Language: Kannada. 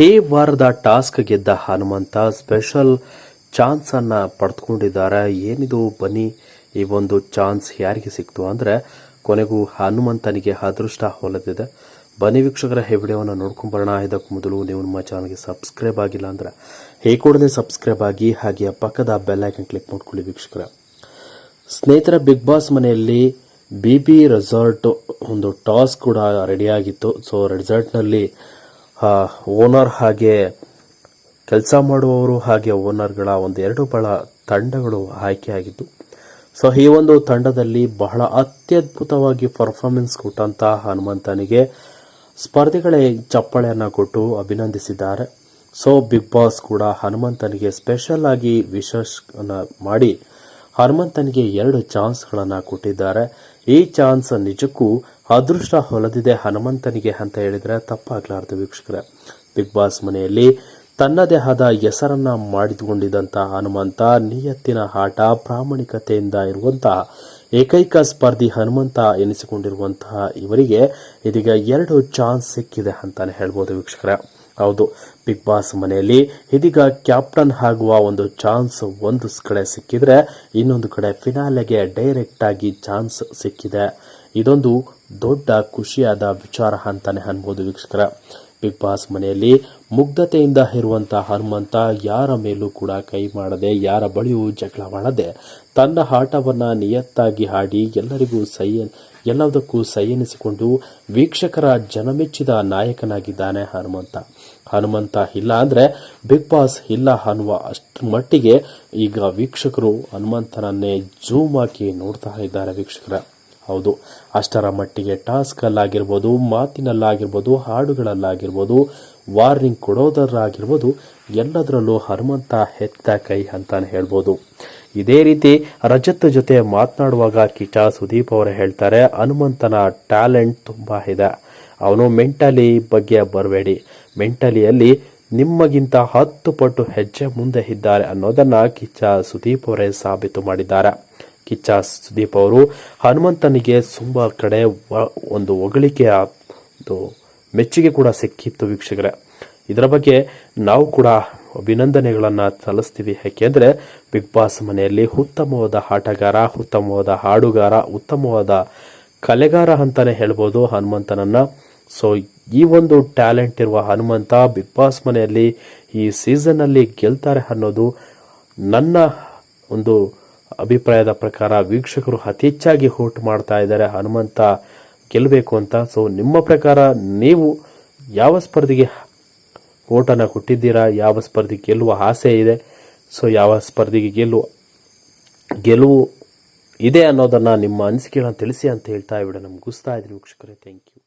ಈ ವಾರದ ಟಾಸ್ಕ್ ಗೆದ್ದ ಹನುಮಂತ ಸ್ಪೆಷಲ್ ಚಾನ್ಸ್ ಅನ್ನ ಪಡೆದುಕೊಂಡಿದ್ದಾರೆ ಏನಿದು ಬನ್ನಿ, ಈ ಒಂದು ಚಾನ್ಸ್ ಯಾರಿಗೆ ಸಿಕ್ತು ಅಂದ್ರೆ ಕೊನೆಗೂ ಹನುಮಂತನಿಗೆ ಅದೃಷ್ಟ ಹೊಲದಿದೆ. ಬನ್ನಿ ವೀಕ್ಷಕರ, ಈ ವಿಡಿಯೋವನ್ನು ನೋಡ್ಕೊಂಬರೋಣ. ಇದಕ್ಕೂ ಮೊದಲು ನೀವು ನಮ್ಮ ಚಾನಲ್ಗೆ ಸಬ್ಸ್ಕ್ರೈಬ್ ಆಗಿಲ್ಲ ಅಂದ್ರೆ ಈ ಕೂಡಲೇ ಸಬ್ಸ್ಕ್ರೈಬ್ ಆಗಿ ಹಾಗೆ ಪಕ್ಕದ ಬೆಲ್ ಐಕನ್ ಕ್ಲಿಕ್ ಮಾಡ್ಕೊಳ್ಳಿ ವೀಕ್ಷಕರ. ಸ್ನೇಹಿತರ, ಬಿಗ್ ಬಾಸ್ ಮನೆಯಲ್ಲಿ ಬಿ ಬಿ ರೆಸಾರ್ಟ್ ಒಂದು ಟಾಸ್ ಕೂಡ ರೆಡಿಯಾಗಿತ್ತು ಸೊ ರೆಸಾರ್ಟ್ನಲ್ಲಿ ಓನರ್ ಹಾಗೆ ಕೆಲಸ ಮಾಡುವವರು ಹಾಗೆ ಓನರ್ಗಳ ಒಂದು ಎರಡು ಬಳ ತಂಡಗಳು ಆಯ್ಕೆಯಾಗಿತ್ತು ಸೊ ಈ ಒಂದು ತಂಡದಲ್ಲಿ ಬಹಳ ಅತ್ಯದ್ಭುತವಾಗಿ ಪರ್ಫಾರ್ಮೆನ್ಸ್ ಕೊಟ್ಟಂತಹ ಹನುಮಂತನಿಗೆ ಸ್ಪರ್ಧಿಗಳೇ ಚಪ್ಪಳೆಯನ್ನು ಕೊಟ್ಟು ಅಭಿನಂದಿಸಿದ್ದಾರೆ. ಸೊ ಬಿಗ್ ಬಾಸ್ ಕೂಡ ಹನುಮಂತನಿಗೆ ಸ್ಪೆಷಲ್ ಆಗಿ ವಿಶೇಷ ಮಾಡಿ ಹನುಮಂತನಿಗೆ ಎರಡು ಚಾನ್ಸ್ಗಳನ್ನು ಕೊಟ್ಟಿದ್ದಾರೆ. ಈ ಚಾನ್ಸ್ ನಿಜಕ್ಕೂ ಅದೃಷ್ಟ ಹೊಲದಿದೆ ಹನುಮಂತನಿಗೆ ಅಂತ ಹೇಳಿದ್ರೆ ತಪ್ಪಾಗಲಾರದು ವೀಕ್ಷಕರೇ. ಬಿಗ್ ಬಾಸ್ ಮನೆಯಲ್ಲಿ ತನ್ನದೇ ಆದ ಹೆಸರನ್ನ ಮಾಡಿದುಕೊಂಡಿದ್ದಂಥ ಹನುಮಂತ ನಿಯತ್ತಿನ ಆಟ ಪ್ರಾಮಾಣಿಕತೆಯಿಂದ ಇರುವಂತಹ ಏಕೈಕ ಸ್ಪರ್ಧಿ ಹನುಮಂತ ಎನಿಸಿಕೊಂಡಿರುವಂತಹ ಇವರಿಗೆ ಇದೀಗ ಎರಡು ಚಾನ್ಸ್ ಸಿಕ್ಕಿದೆ ಅಂತಾನೆ ಹೇಳ್ಬೋದು ವೀಕ್ಷಕರೇ. ಹೌದು. ಬಿಗ್ ಬಾಸ್ ಮನೆಯಲ್ಲಿ ಇದೀಗ ಕ್ಯಾಪ್ಟನ್ ಆಗುವ ಒಂದು ಚಾನ್ಸ್ ಒಂದು ಕಡೆ ಸಿಕ್ಕಿದ್ರೆ ಇನ್ನೊಂದು ಕಡೆ ಫಿನಾಲೆಗೆ ಡೈರೆಕ್ಟ್ ಆಗಿ ಚಾನ್ಸ್ ಸಿಕ್ಕಿದೆ. ಇದೊಂದು ದೊಡ್ಡ ಖುಷಿಯಾದ ವಿಚಾರ ಅಂತಾನೆ ಅನ್ಬೋದು ವೀಕ್ಷಕರ. ಬಿಗ್ ಬಾಸ್ ಮನೆಯಲ್ಲಿ ಮುಗ್ಧತೆಯಿಂದ ಇರುವಂತಹ ಹನುಮಂತ ಯಾರ ಮೇಲೂ ಕೂಡ ಕೈ ಮಾಡದೆ, ಯಾರ ಬಳಿಯೂ ಜಗಳ ಮಾಡದೆ, ತನ್ನ ಆಟವನ್ನು ನಿಯತ್ತಾಗಿ ಹಾಡಿ ಎಲ್ಲರಿಗೂ ಸೈ ಎಲ್ಲದಕ್ಕೂ ಸೈಯನಿಸಿಕೊಂಡು ವೀಕ್ಷಕರ ಜನಮೆಚ್ಚಿದ ನಾಯಕನಾಗಿದ್ದಾನೆ ಹನುಮಂತ. ಹನುಮಂತ ಇಲ್ಲ ಅಂದರೆ ಬಿಗ್ ಬಾಸ್ ಇಲ್ಲ ಅನ್ನುವ ಅಷ್ಟು ಮಟ್ಟಿಗೆ ಈಗ ವೀಕ್ಷಕರು ಹನುಮಂತನನ್ನೇ ಜೂಮ್ ಹಾಕಿ ನೋಡ್ತಾ ಇದ್ದಾರೆ ವೀಕ್ಷಕರ. ಹೌದು. ಅಷ್ಟರ ಮಟ್ಟಿಗೆ ಟಾಸ್ಕಲ್ಲಾಗಿರ್ಬೋದು, ಮಾತಿನಲ್ಲಾಗಿರ್ಬೋದು, ಹಾಡುಗಳಲ್ಲಾಗಿರ್ಬೋದು, ವಾರ್ನಿಂಗ್ ಕೊಡೋದರಾಗಿರ್ಬೋದು, ಎಲ್ಲದರಲ್ಲೂ ಹನುಮಂತ ಹೆತ್ತ ಕೈ ಅಂತಾನೆ ಹೇಳ್ಬೋದು. ಇದೇ ರೀತಿ ರಜತ್ ಜೊತೆ ಮಾತನಾಡುವಾಗ ಕಿಚ ಸುದೀಪ್ ಅವರು ಹೇಳ್ತಾರೆ, ಹನುಮಂತನ ಟ್ಯಾಲೆಂಟ್ ತುಂಬ ಇದೆ. ಅವನು ಮೆಂಟಲಿ ಬಗ್ಗೆ ಬರಬೇಡಿ. ಮೆಂಟಲಿಯಲ್ಲಿ ನಿಮ್ಮಗಿಂತ ಹತ್ತು ಪಟ್ಟು ಹೆಜ್ಜೆ ಮುಂದೆ ಇದ್ದಾರೆ ಅನ್ನೋದನ್ನು ಕಿಚ್ಚ ಸುದೀಪ್ ಅವರೇ ಸಾಬೀತು ಮಾಡಿದ್ದಾರೆ. ಕಿಚ್ಚ ಸುದೀಪ್ ಅವರು. ಹನುಮಂತನಿಗೆ ತುಂಬ ಕಡೆ ಒಂದು ಹೊಗಳಿಕೆಯ ಒಂದು ಮೆಚ್ಚುಗೆ ಕೂಡ ಸಿಕ್ಕಿತ್ತು ವೀಕ್ಷಕರೇ. ಇದರ ಬಗ್ಗೆ ನಾವು ಕೂಡ ಅಭಿನಂದನೆಗಳನ್ನು ಸಲ್ಲಿಸ್ತೀವಿ. ಯಾಕೆಂದ್ರೆ ಬಿಗ್ ಬಾಸ್ ಮನೆಯಲ್ಲಿ ಉತ್ತಮವಾದ ಆಟಗಾರ, ಉತ್ತಮವಾದ ಹಾಡುಗಾರ, ಉತ್ತಮವಾದ ಕಲೆಗಾರ ಅಂತಾನೆ ಹೇಳ್ಬೋದು ಹನುಮಂತನನ್ನ. ಸೊ ಈ ಒಂದು ಟ್ಯಾಲೆಂಟ್ ಇರುವ ಹನುಮಂತ ಬಿಗ್ ಬಾಸ್ ಮನೆಯಲ್ಲಿ ಈ ಸೀಸನ್ ಅಲ್ಲಿ ಗೆಲ್ತಾರೆ ಅನ್ನೋದು ನನ್ನ ಒಂದು ಅಭಿಪ್ರಾಯದ ಪ್ರಕಾರ ವೀಕ್ಷಕರು ಅತಿ ಹೆಚ್ಚಾಗಿ ಹೋಟ್ ಮಾಡ್ತಾ ಇದ್ದಾರೆ. ಹನುಮಂತ ಗೆಲ್ಲಬೇಕು ಅಂತ. ಸೊ ನಿಮ್ಮ ಪ್ರಕಾರ ನೀವು ಯಾವ ಸ್ಪರ್ಧೆಗೆ ಓಟನ್ನು ಕೊಟ್ಟಿದ್ದೀರಾ? ಯಾವ ಸ್ಪರ್ಧೆ ಗೆಲ್ಲುವ ಆಸೆ ಇದೆ? ಸೊ ಯಾವ ಸ್ಪರ್ಧೆಗೆ ಗೆಲ್ಲುವ ಗೆಲುವು ಇದೆ ಅನ್ನೋದನ್ನು ನಿಮ್ಮ ಅನಿಸಿಕೆಗಳನ್ನು ತಿಳಿಸಿ ಅಂತ ಹೇಳ್ತಾ ಇವಿಡ ನಮ್ಗೆ ಗುಸ್ತಾ ಇದ್ದೀನಿ ವೀಕ್ಷಕರೇ. Thank you